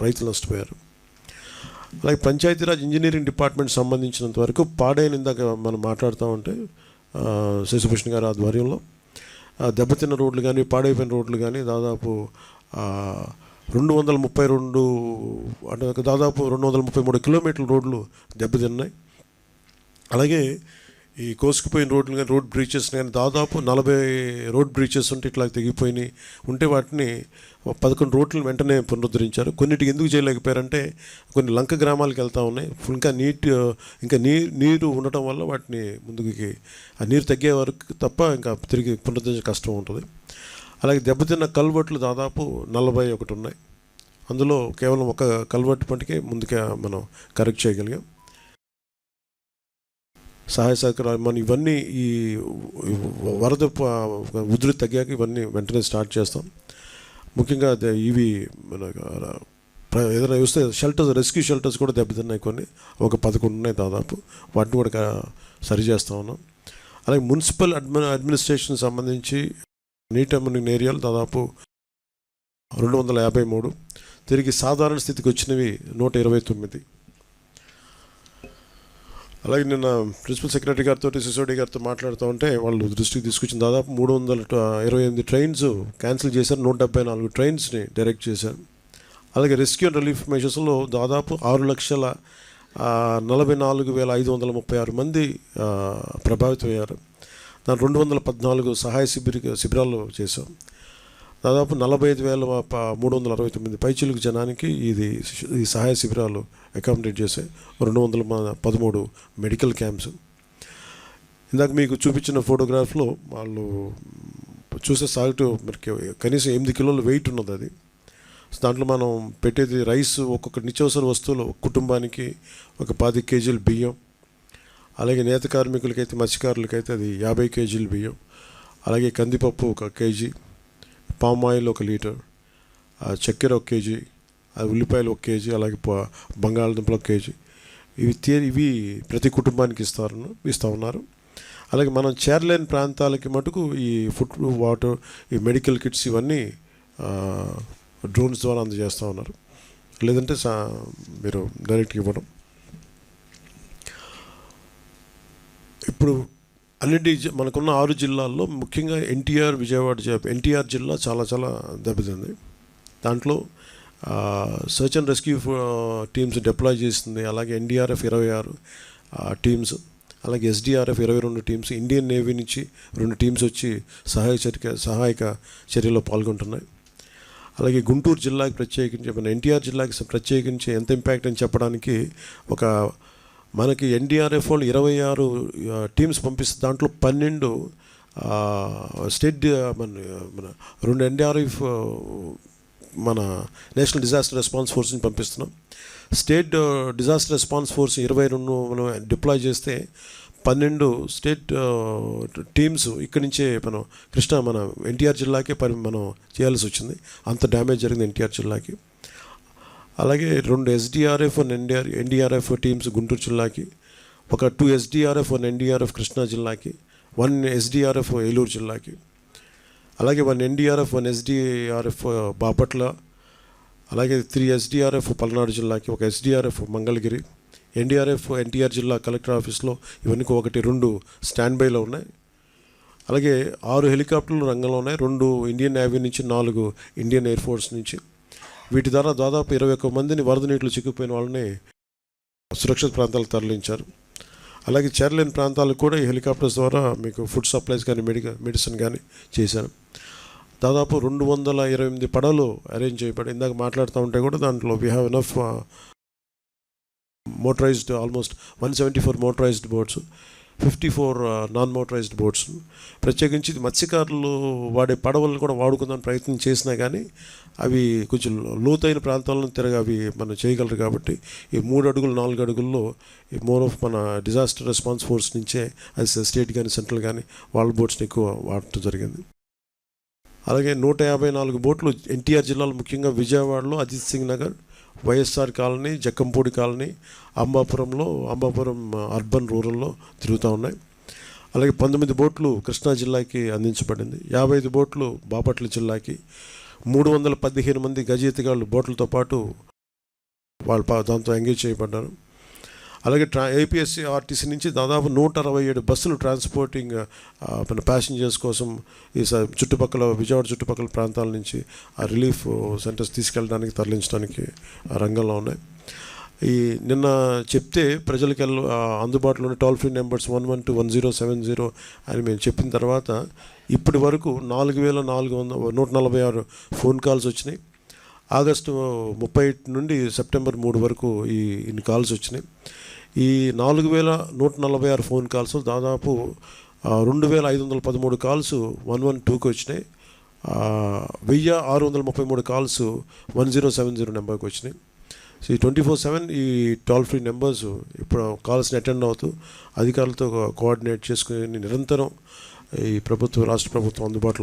రైతులు నష్టపోయారు. అలాగే పంచాయతీరాజ్ ఇంజనీరింగ్ డిపార్ట్మెంట్ సంబంధించినంత వరకు పాడైన ఇందాక మనం మాట్లాడుతూ ఉంటే శశిభూషణ్ గారి ఆధ్వర్యంలో ఆ, దెబ్బతిన్న రోడ్లు కానీ పాడైపోయిన రోడ్లు కానీ దాదాపు రెండు వందల ముప్పై రెండు అంటే దాదాపు రెండు వందల ముప్పై మూడు కిలోమీటర్ల రోడ్లు దెబ్బతిన్నాయి. అలాగే ఈ కోసుకుపోయిన రోడ్లు కానీ రోడ్ బ్రీచెస్ కానీ దాదాపు నలభై రోడ్ బ్రీచెస్ ఉంటే ఇట్లా తెగిపోయినాయి. ఉంటే వాటిని పదకొండు రోడ్లను వెంటనే పునరుద్ధరించారు. కొన్నిటికి ఎందుకు చేయలేకపోయారంటే కొన్ని లంక గ్రామాలకు వెళ్తూ ఉన్నాయి. ఇంకా నీట్ ఇంకా నీ నీరు ఉండటం వల్ల వాటిని ముందుకి ఆ నీరు తగ్గే వరకు తప్ప ఇంకా తిరిగి పునరుద్ధరించే కష్టం ఉంటుంది. అలాగే దెబ్బతిన్న కల్వర్ట్లు దాదాపు నలభై ఒకటి ఉన్నాయి. అందులో కేవలం ఒక కల్వర్ట్ మటుకే ముందుకే మనం కరెక్ట్ చేయగలిగాం. సహాయ సహకారాలు మనం ఇవన్నీ ఈ వరద ఉధృతి తగ్గాక ఇవన్నీ వెంటనే స్టార్ట్ చేస్తాం. ముఖ్యంగా ఇవి మన ఏదైనా చూస్తే షెల్టర్స్ రెస్క్యూ షెల్టర్స్ కూడా దెబ్బతిన్నాయి కొన్ని. ఒక పదకొండు ఉన్నాయి దాదాపు. వాటిని కూడా సరి చేస్తూ ఉన్నాం. అలాగే మున్సిపల్ అడ్మిన అడ్మినిస్ట్రేషన్ సంబంధించి నీట్ అమ్మని ఏరియాలు దాదాపు రెండు వందల యాభై మూడు. తిరిగి సాధారణ స్థితికి వచ్చినవి నూట ఇరవై తొమ్మిది. అలాగే నిన్న ప్రిన్సిపల్ సెక్రటరీ గారితో సిసోడి గారితో మాట్లాడుతూ ఉంటే వాళ్ళు దృష్టికి తీసుకొచ్చిన దాదాపు మూడు వందల ఇరవై ఎనిమిది ట్రైన్స్ క్యాన్సిల్ చేశారు. నూట డెబ్బై నాలుగు ట్రైన్స్ని డైరెక్ట్ చేశారు. అలాగే రెస్క్యూ అండ్ రిలీఫ్ మెషర్స్లో దాదాపు ఆరు లక్షల నలభై నాలుగు వేల ఐదు వందల ముప్పై ఆరు మంది ప్రభావితమయ్యారు. దాని రెండు వందల పద్నాలుగు సహాయ శిబిర శిబిరాలు చేశాం. దాదాపు నలభై ఐదు వేల మూడు వందల అరవై తొమ్మిది పైచిలుకు జనానికి ఇది ఈ సహాయ శిబిరాలు అకామిడేట్ చేసే రెండు వందల పదమూడు మెడికల్ క్యాంప్స్. ఇందాక మీకు చూపించిన ఫోటోగ్రాఫ్లో వాళ్ళు చూసే సాల్ట్ మనకి కనీసం ఎనిమిది కిలోల వెయిట్ ఉన్నది అది. దాంట్లో మనం పెట్టేది రైస్ ఒక్కొక్క నిత్యావసర వస్తువులు కుటుంబానికి ఒక పది కేజీలు బియ్యం అలాగే నేత కార్మికులకైతే మత్స్యకారులకైతే అది యాభై కేజీలు బియ్యం అలాగే కందిపప్పు ఒక కేజీ పామ్ ఆయిల్ ఒక లీటర్ ఆ చక్కెర ఒక కేజీ ఆ ఉల్లిపాయలు ఒక కేజీ అలాగే బంగాళదుంపలు ఒక కేజీ. ఇవి తే ఇవి ప్రతి కుటుంబానికి ఇస్తారు ఇస్తూ ఉన్నారు. అలాగే మనం చేరలేని ప్రాంతాలకి మటుకు ఈ ఫుడ్ వాటర్ ఈ మెడికల్ కిట్స్ ఇవన్నీ డ్రోన్స్ ద్వారా అందజేస్తూ ఉన్నారు. లేదంటే సా మీరు డైరెక్ట్గా ఇవ్వడం. ఇప్పుడు అన్నింటి జి- మనకున్న ఆరు జిల్లాల్లో ముఖ్యంగా ఎన్టీఆర్ విజయవాడ ఎన్టీఆర్ జిల్లా చాలా చాలా దెబ్బతింది. దాంట్లో search and rescue teams deploy చేస్తుంది అలాగే ఎన్డీఆర్ఎఫ్ ఇరవై ఆరు టీమ్స్. అలాగే ఎస్డీఆర్ఎఫ్ ఇరవై రెండు టీమ్స్. ఇండియన్ నేవీ నుంచి రెండు టీమ్స్ వచ్చి సహాయ చర్య సహాయక చర్యలో పాల్గొంటున్నాయి. అలాగే గుంటూరు జిల్లాకి ప్రత్యేకించి మన ఎన్టీఆర్ జిల్లాకి ప్రత్యేకించి ఎంత ఇంపాక్ట్ అని చెప్పడానికి ఒక మనకి ఎన్డీఆర్ఎఫ్ వాళ్ళు ఇరవై ఆరు టీమ్స్ పంపిస్తే దాంట్లో పన్నెండు స్టేట్ మన మన రెండు ఎన్డీఆర్ఎఫ్ మన నేషనల్ డిజాస్టర్ రెస్పాన్స్ ఫోర్స్ని పంపిస్తున్నాం. స్టేట్ డిజాస్టర్ రెస్పాన్స్ ఫోర్స్ ఇరవై రెండు మనం డిప్లాయ్ చేస్తే పన్నెండు స్టేట్ టీమ్స్ ఇక్కడి నుంచే మనం కృష్ణా మన ఎన్టీఆర్ జిల్లాకే పని మనం చేయాల్సి వచ్చింది. అంత డ్యామేజ్ జరిగింది ఎన్టీఆర్ జిల్లాకి. అలాగే రెండు SDRF one NDR NDRF teams Guntur జిల్లాకి ఒక two SDRF one NDRF Krishna జిల్లాకి వన్ ఎస్డిఆర్ఎఫ్ ఏలూరు జిల్లాకి అలాగే one NDRF one SDRF Bapatla అలాగే త్రీ ఎస్డిఆర్ఎఫ్ పల్నాడు జిల్లాకి ఒక ఎస్డిఆర్ఎఫ్ మంగళగిరి ఎన్డీఆర్ఎఫ్ ఎన్టీఆర్ జిల్లా కలెక్టర్ ఆఫీస్లో ఇవన్నీ ఒకటి రెండు స్టాండ్ బైలో ఉన్నాయి అలాగే ఆరు హెలికాప్టర్లు రంగంలో ఉన్నాయి రెండు ఇండియన్ నేవీ నుంచి నాలుగు ఇండియన్ ఎయిర్ ఫోర్స్ నుంచి వీటి ద్వారా దాదాపు ఇరవై ఒక్క మందిని వరద నీటిలో చిక్కుపోయిన వాళ్ళని సురక్షిత ప్రాంతాలకు తరలించారు. అలాగే చేరలేని ప్రాంతాలకు కూడా ఈ హెలికాప్టర్స్ ద్వారా మీకు ఫుడ్ సప్లైస్ కానీ మెడికల్ మెడిసిన్ కానీ చేశారు. దాదాపు రెండు వందల ఇరవై ఎనిమిది పడవలు అరేంజ్ చేయబడి ఇందాక మాట్లాడుతూ ఉంటే కూడా దాంట్లో we have enough motorised almost one seventy four motorised boats fifty four non motorised boats ప్రత్యేకించి మత్స్యకారులు వాడే పడవలను కూడా వాడుకుందాం ప్రయత్నం చేసినా కానీ అవి కొంచెం లోతైన ప్రాంతాలను తిరగ అవి మనం చేయగలరు కాబట్టి ఈ మూడు అడుగులు నాలుగు అడుగుల్లో ఈ మోర్ ఆఫ్ మన డిజాస్టర్ రెస్పాన్స్ ఫోర్స్ నుంచే అది స్టేట్ కానీ సెంట్రల్ కానీ వాళ్ళ బోట్స్ని ఎక్కువ వాడటం జరిగింది. అలాగే నూట యాభై నాలుగు బోట్లు ఎన్టీఆర్ జిల్లాలో ముఖ్యంగా విజయవాడలో Ajit Singh Nagar YSR colony Jakkampudi colony అంబాపురంలో Ambapuram urban రూరల్లో తిరుగుతూ ఉన్నాయి. అలాగే పంతొమ్మిది బోట్లు కృష్ణా జిల్లాకి అందించబడింది. యాభై ఐదు బోట్లు బాపట్ల జిల్లాకి మూడు వందల పదిహేను మంది గజ ఎత్తిగాళ్ళు బోట్లతో పాటు వాళ్ళు దాంతో ఎంగేజ్ చేయబడ్డారు. అలాగే ట్రా ఏపీఎస్సీ ఆర్టీసీ నుంచి దాదాపు నూట అరవై ఏడు బస్సులు ట్రాన్స్పోర్టింగ్ మన ప్యాసింజర్స్ కోసం ఈ స- చుట్టుపక్కల విజయవాడ చుట్టుపక్కల ప్రాంతాల నుంచి ఆ రిలీఫ్ సెంటర్స్ తీసుకెళ్ళడానికి తరలించడానికి ఆ రంగంలో ఉన్నాయి. ఈ నిన్న చెప్తే ప్రజలకి ఎల్ ఆ, toll free numbers one one two one zero seven zero అని మేము చెప్పిన తర్వాత ఇప్పటి వరకు నాలుగు వేల నాలుగు వంద నూట నలభై ఆరు ఫోన్ కాల్స్ వచ్చినాయి. ఆగస్టు ముప్పై నుండి సెప్టెంబర్ మూడు వరకు ఈ ఇన్ని కాల్స్ వచ్చినాయి. ఈ నాలుగు వేల నూట నలభై ఆరు ఫోన్ కాల్స్ దాదాపు రెండు వేల ఐదు వందల పదమూడు కాల్స్ వన్ వన్ టూకి వచ్చినాయి. వెయ్యి ఆరు వందల ముప్పై మూడు calls one zero seven zero నెంబర్కి వచ్చినాయి. సో ఈ ట్వంటీ ఫోర్ సెవెన్ ఈ టోల్ ఫ్రీ నెంబర్స్ ఇప్పుడు కాల్స్ని అటెండ్ అవుతూ అధికారులతో కోఆర్డినేట్ చేసుకుని నిరంతరం ఈ ప్రభుత్వం రాష్ట్ర ప్రభుత్వం అందుబాటులో ఉంది